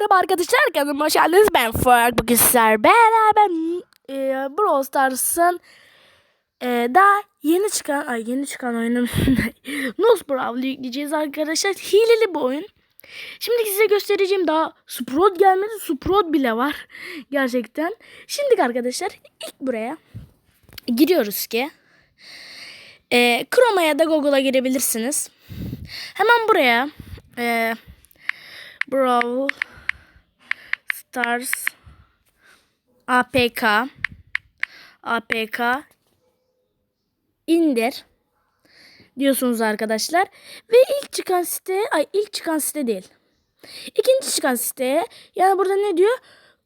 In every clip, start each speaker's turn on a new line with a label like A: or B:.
A: Merhaba arkadaşlar kanalıma hoş geldiniz. Ben Fark. Bugün sizler beraber e, Brawl Stars'ın e, daha yeni çıkan ay yeni çıkan oyunun Nose Brawl'ı yükleyeceğiz arkadaşlar. Hileli bir oyun. Şimdi size göstereceğim daha Sprout gelmedi. Sprout bile var. Gerçekten. Şimdi arkadaşlar ilk buraya giriyoruz ki e, Chrome'a da Google'a girebilirsiniz. Hemen buraya e, Brawl Stars APK APK indir diyorsunuz arkadaşlar. Ve ilk çıkan site ay ilk çıkan site değil. İkinci çıkan siteye yani burada ne diyor?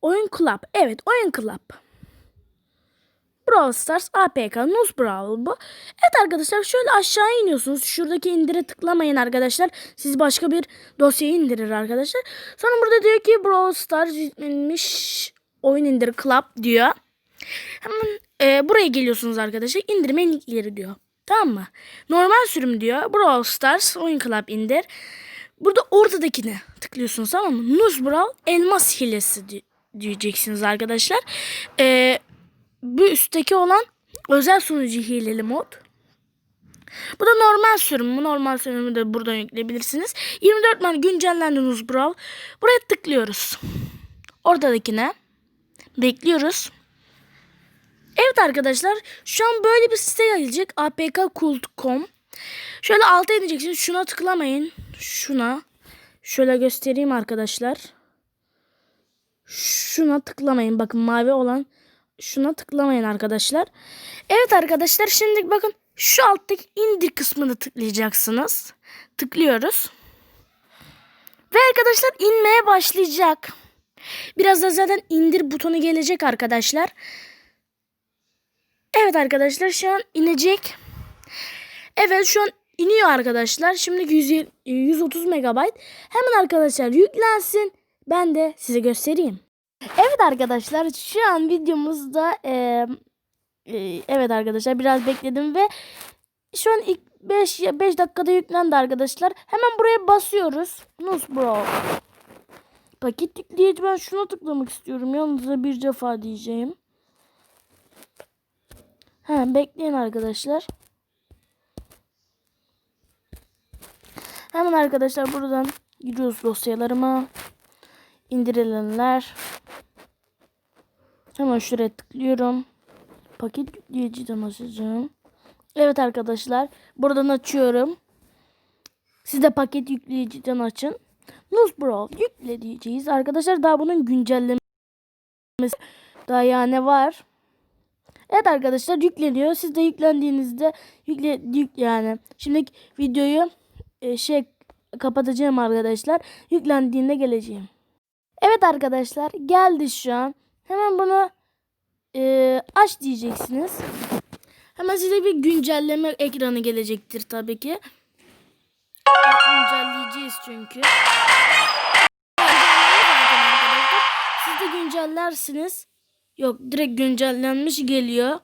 A: Oyun Club. Evet Oyun Club. Brawl Stars APK Nuz Brawl bu. Evet arkadaşlar şöyle aşağı iniyorsunuz. Şuradaki indire tıklamayın arkadaşlar. Siz başka bir dosyayı indirir arkadaşlar. Sonra burada diyor ki Brawl Stars yüklenmiş oyun indir club diyor. Hemen e, buraya geliyorsunuz arkadaşlar. İndirme linkleri diyor. Tamam mı? Normal sürüm diyor. Brawl Stars oyun club indir. Burada ortadakine tıklıyorsunuz tamam mı? Nuz Brawl elmas hilesi di- diyeceksiniz arkadaşlar. Eee bu üstteki olan özel sunucu hileli mod. Bu da normal sürüm. Bu normal sürümü de buradan yükleyebilirsiniz. 24 Mart güncellendi Nuz Brawl. Buraya tıklıyoruz. Ortadakine. Bekliyoruz. Evet arkadaşlar şu an böyle bir site gelecek. apkkult.com Şöyle alta ineceksiniz. Şuna tıklamayın. Şuna. Şöyle göstereyim arkadaşlar. Şuna tıklamayın. Bakın mavi olan şuna tıklamayın arkadaşlar. Evet arkadaşlar şimdi bakın şu alttaki indir kısmını tıklayacaksınız. Tıklıyoruz. Ve arkadaşlar inmeye başlayacak. Birazdan zaten indir butonu gelecek arkadaşlar. Evet arkadaşlar şu an inecek. Evet şu an iniyor arkadaşlar. Şimdi 100, 130 megabayt. Hemen arkadaşlar yüklensin. Ben de size göstereyim. Evet arkadaşlar şu an videomuzda e, e, evet arkadaşlar biraz bekledim ve şu an ilk 5 5 dakikada yüklendi arkadaşlar. Hemen buraya basıyoruz. Nus bro. Paket yükleyici ben şuna tıklamak istiyorum. Yalnızca bir defa diyeceğim. He bekleyin arkadaşlar. Hemen arkadaşlar buradan gidiyoruz dosyalarıma. İndirilenler. Hemen şuraya tıklıyorum. Paket yükleyiciden açacağım. Evet arkadaşlar. Buradan açıyorum. Siz de paket yükleyiciden açın. Nuzbrawl yükle diyeceğiz. Arkadaşlar daha bunun güncellemesi daha yani var. Evet arkadaşlar yükleniyor. Siz de yüklendiğinizde yükle yük yani. Şimdi videoyu e, şey kapatacağım arkadaşlar. Yüklendiğinde geleceğim. Evet arkadaşlar geldi şu an. Hemen bunu e, aç diyeceksiniz. Hemen size bir güncelleme ekranı gelecektir tabii ki. Güncelleyeceğiz çünkü. Siz de güncellersiniz. Yok direkt güncellenmiş geliyor.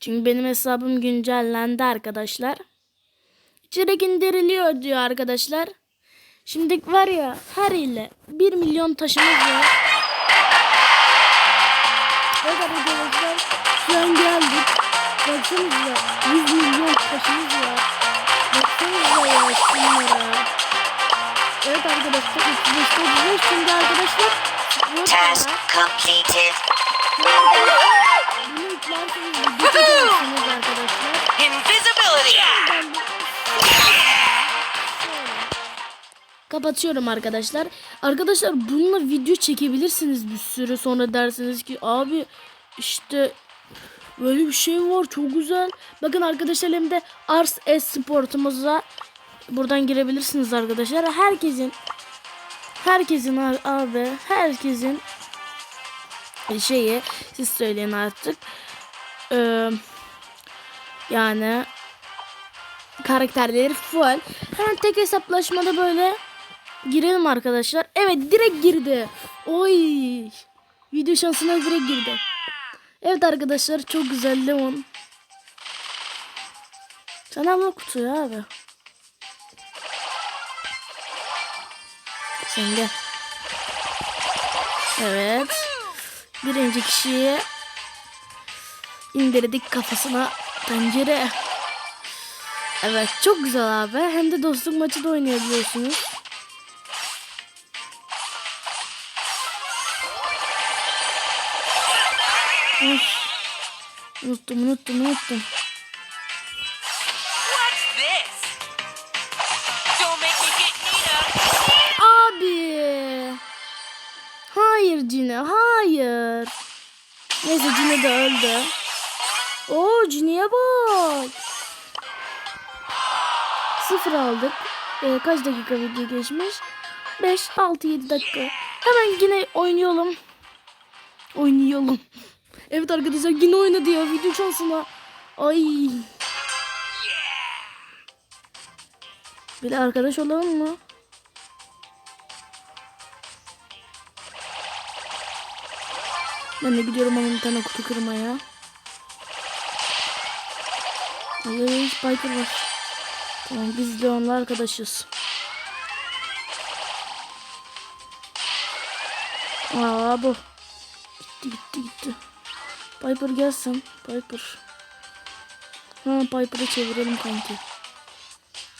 A: Çünkü benim hesabım güncellendi arkadaşlar. Direkt indiriliyor diyor arkadaşlar. Şimdi var ya her ile 1 milyon taşımız var. Evet arkadaşlar şu an geldik. Baksanıza 100 milyon taşımız var. Baksanıza ya şunlara. Evet arkadaşlar 35'te gidiyor. Şimdi arkadaşlar
B: Task completed.
A: bunu yüklerseniz arkadaşlar.
B: Invisibility.
A: Kapatıyorum arkadaşlar. Arkadaşlar bununla video çekebilirsiniz bir süre sonra dersiniz ki abi işte böyle bir şey var çok güzel. Bakın arkadaşlar hem de Ars Esport'umuza buradan girebilirsiniz arkadaşlar. Herkesin herkesin abi herkesin şeyi siz söyleyin artık. Ee, yani karakterleri full. Hemen tek hesaplaşmada böyle girelim arkadaşlar. Evet direkt girdi. Oy. Video şansına direkt girdi. Evet arkadaşlar çok güzel Leon. Sen ama kutuyu abi. sen gel. Evet. Birinci kişiyi indirdik kafasına pencere. Evet çok güzel abi. Hem de dostluk maçı da oynayabiliyorsunuz. Üf. Unuttum unuttum unuttum. Abi. Hayır Cine hayır. Neyse Cine de öldü. Oo Cine'ye bak. Sıfır aldık. Ee, kaç dakika video geçmiş? 5, 6, 7 dakika. Hemen yine oynayalım. Oynayalım. Evet arkadaşlar yine oynadı ya video şansına. Ay. Bir de arkadaş olalım mı? Ben de gidiyorum ama bir tane kutu kırmaya. Ay Piper var. Tamam biz de onunla arkadaşız. Aa bu. Gitti gitti gitti. Piper gelsin. Piper. Ha Piper'ı çevirelim kanki.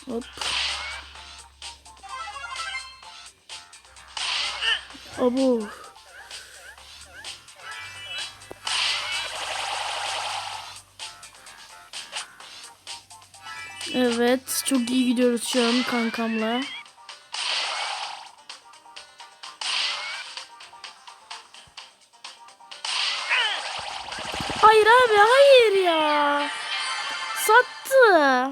A: Hop. Abo. Evet, çok iyi gidiyoruz şu an kankamla. Abi, hayır ya. Sattı.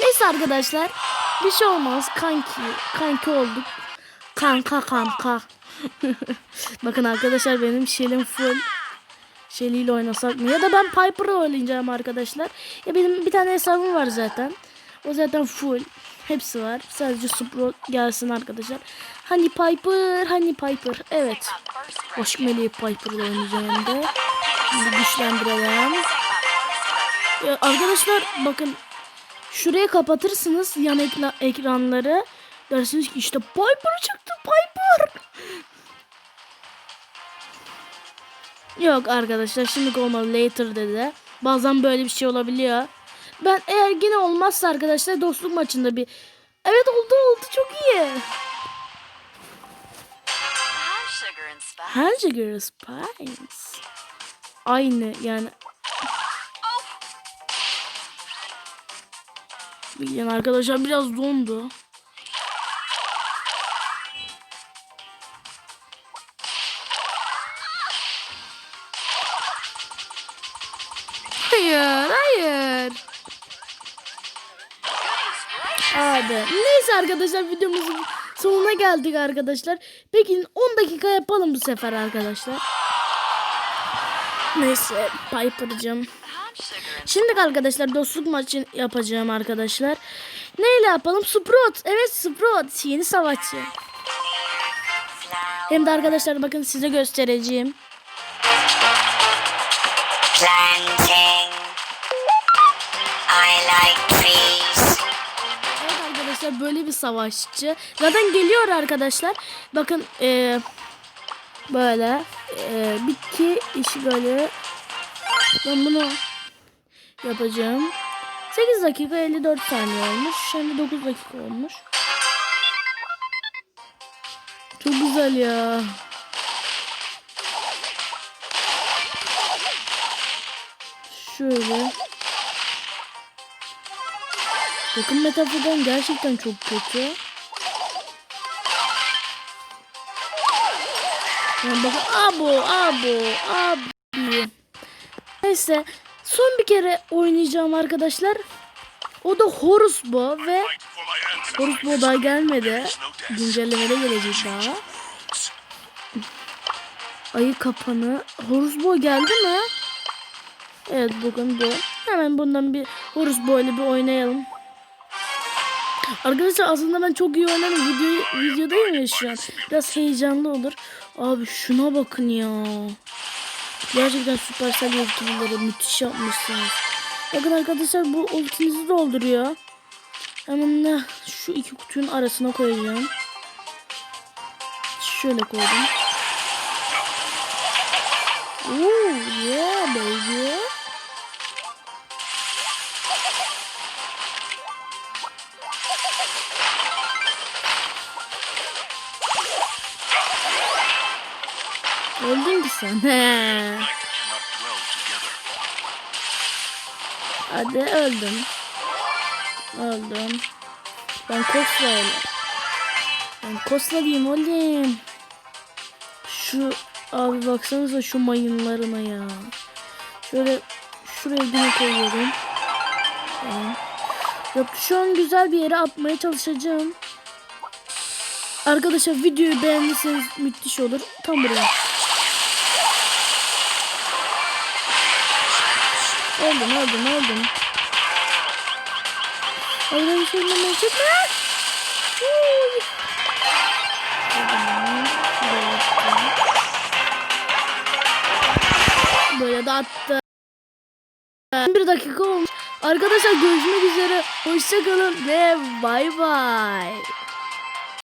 A: Neyse arkadaşlar, bir şey olmaz. Kanki, kanki olduk. Kanka kanka. Bakın arkadaşlar benim şeyim full. Shelly ile oynasak mı? Ya da ben Piper'ı oynayacağım arkadaşlar. Ya benim bir tane hesabım var zaten. O zaten full. Hepsi var. Sadece Sprout gelsin arkadaşlar. Hani Piper, hani Piper. Evet. Aşk meleği Piper'la oynayacağım hem Şimdi güçlendirelim. Ya arkadaşlar bakın. Şuraya kapatırsınız yan ekla- ekranları. Dersiniz ki işte Piper çıktı Piper. Yok arkadaşlar şimdi olmadı later dedi. Bazen böyle bir şey olabiliyor. Ben eğer yine olmazsa arkadaşlar dostluk maçında bir Evet oldu oldu çok iyi.
B: Hi, sugar and spice.
A: Aynı yani. Yani arkadaşlar biraz dondu. Hayır, hayır. Abi. Neyse arkadaşlar videomuzun sonuna geldik arkadaşlar. Peki 10 dakika yapalım bu sefer arkadaşlar. Neyse
B: and
A: Şimdi arkadaşlar dostluk maçı yapacağım arkadaşlar. Neyle yapalım? Sprout. Evet Sprout. Yeni savaşçı. Hem de arkadaşlar bakın size göstereceğim.
B: Planting. I like trees.
A: Evet arkadaşlar böyle bir savaşçı. Zaten geliyor arkadaşlar. Bakın eee, böyle eee, bitki işi böyle. Ben bunu yapacağım. 8 dakika 54 saniye olmuş. Şimdi 9 dakika olmuş. Çok güzel ya. Şöyle. Bakın metafordan gerçekten çok kötü. Yani bakın abo abo abi. Neyse son bir kere oynayacağım arkadaşlar. O da Horus bu ve Horus bu daha gelmedi. Güncellemede gelecek daha. Ayı kapanı. Horus bu geldi mi? Evet bugün bu. Hemen bundan bir Horus böyle bir oynayalım. Arkadaşlar aslında ben çok iyi oynarım. Video, videodayım ya şu an. Biraz heyecanlı olur. Abi şuna bakın ya. Gerçekten Supercell yetkilileri müthiş yapmışsınız. Bakın arkadaşlar bu ultinizi dolduruyor. Hemen de şu iki kutunun arasına koyacağım. Şöyle koydum. He. Hadi öldüm. Öldüm. Ben Kosla Ben Kosla diyeyim oğlum. Şu abi baksanıza şu mayınlarına ya. Şöyle şuraya yine koyuyorum. Tamam. Yok şu an güzel bir yere atmaya çalışacağım. Arkadaşlar videoyu beğendiyseniz müthiş olur. Tam buraya. Öldüm öldüm öldüm. Öyle bir şey olmamaya çıkma. Böyle de attı. Bir dakika olmuş. Arkadaşlar görüşmek üzere. Hoşçakalın ve bay bay.